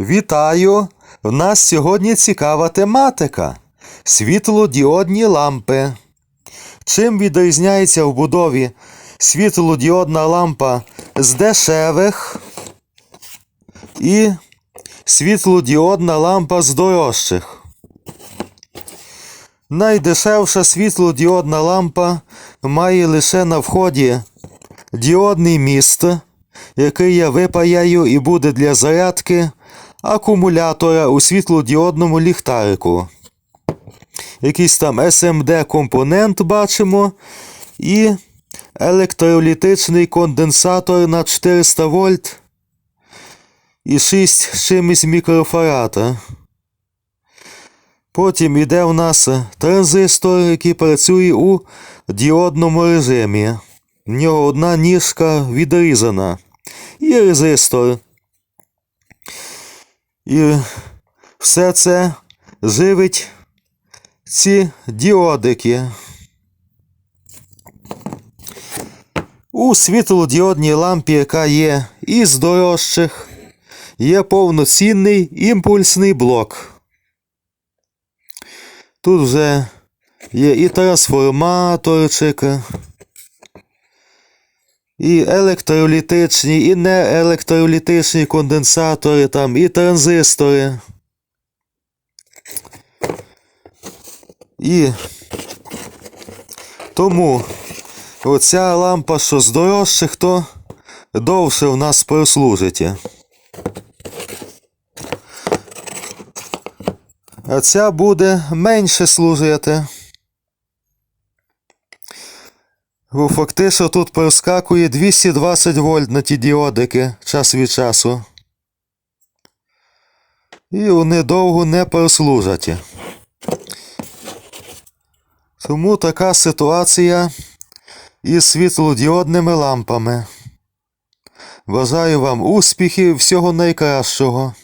Вітаю! В нас сьогодні цікава тематика. Світлодіодні лампи. Чим відрізняється в будові світлодіодна лампа з дешевих і світлодіодна лампа з дорожчих? Найдешевша світлодіодна лампа має лише на вході діодний міст, який я випаяю і буде для зарядки акумулятора у світлодіодному ліхтарику. Якийсь там SMD компонент бачимо і електролітичний конденсатор на 400 вольт і 6 з чимось мікрофарада. Потім іде у нас транзистор, який працює у діодному режимі. В нього одна ніжка відрізана. І резистор. І все це живить ці діодики. У світлодіодній лампі, яка є із дорожчих, є повноцінний імпульсний блок. Тут вже є і трансформаторчик, і електролітичні, і неелектролітичні конденсатори, там, і транзистори. І тому оця лампа, що з дорожчих, то довше в нас прослужить. А ця буде менше служити. Фактично тут проскакує 220 вольт на ті діодики час від часу. І вони довго не прослужать. Тому така ситуація із світлодіодними лампами. Бажаю вам успіхів, всього найкращого.